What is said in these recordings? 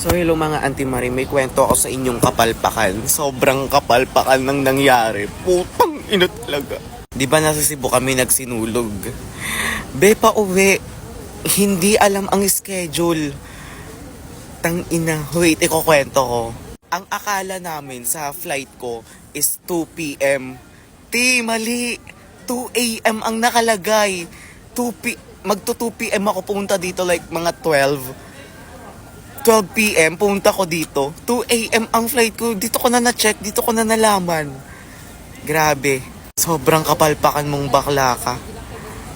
So hello mga Auntie Marie, may kwento ako sa inyong kapalpakan. Sobrang kapalpakan ng nangyari. Putang ina talaga. Di ba nasa Cebu kami nagsinulog? Be pa uwi. Hindi alam ang schedule. Tang ina. Wait, ikukwento ko. Ang akala namin sa flight ko is 2 p.m. Ti, mali. 2 a.m. ang nakalagay. 2 p... Magto 2 p.m. ako pumunta dito like mga 12. 12 p.m. pumunta ko dito. 2 a.m. ang flight ko. Dito ko na na-check. Dito ko na nalaman. Grabe. Sobrang kapalpakan mong bakla ka.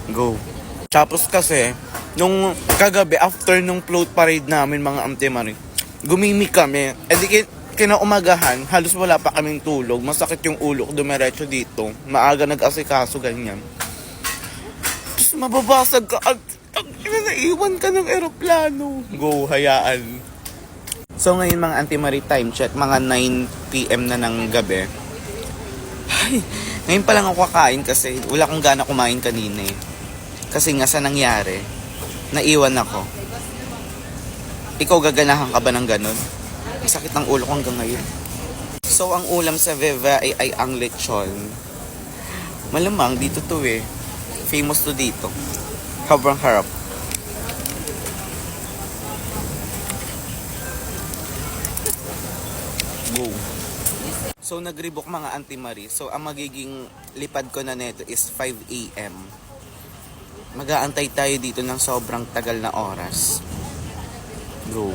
Go. Tapos kasi, nung kagabi, after nung float parade namin, mga Auntie Marie, gumimik kami. E di kin- kinaumagahan, halos wala pa kaming tulog. Masakit yung ulo ko, dumiretso dito. Maaga nag-asikaso, ganyan. Tapos mababasag ka at naiwan ka ng eroplano. Go, hayaan. So ngayon mga Auntie Marie time check, mga 9pm na ng gabi. Ay, ngayon pa lang ako kakain kasi wala akong gana kumain kanina eh. Kasi nga sa nangyari, naiwan ako. Ikaw gaganahan ka ba ng ganun? Ang sakit ng ulo ko hanggang ngayon. So ang ulam sa Viva ay, ay ang lechon. Malamang dito to eh. Famous to dito. Sobrang harap. Go. So nag-rebook mga Auntie Marie. So ang magiging lipad ko na neto is 5 a.m. Mag-aantay tayo dito ng sobrang tagal na oras. Go.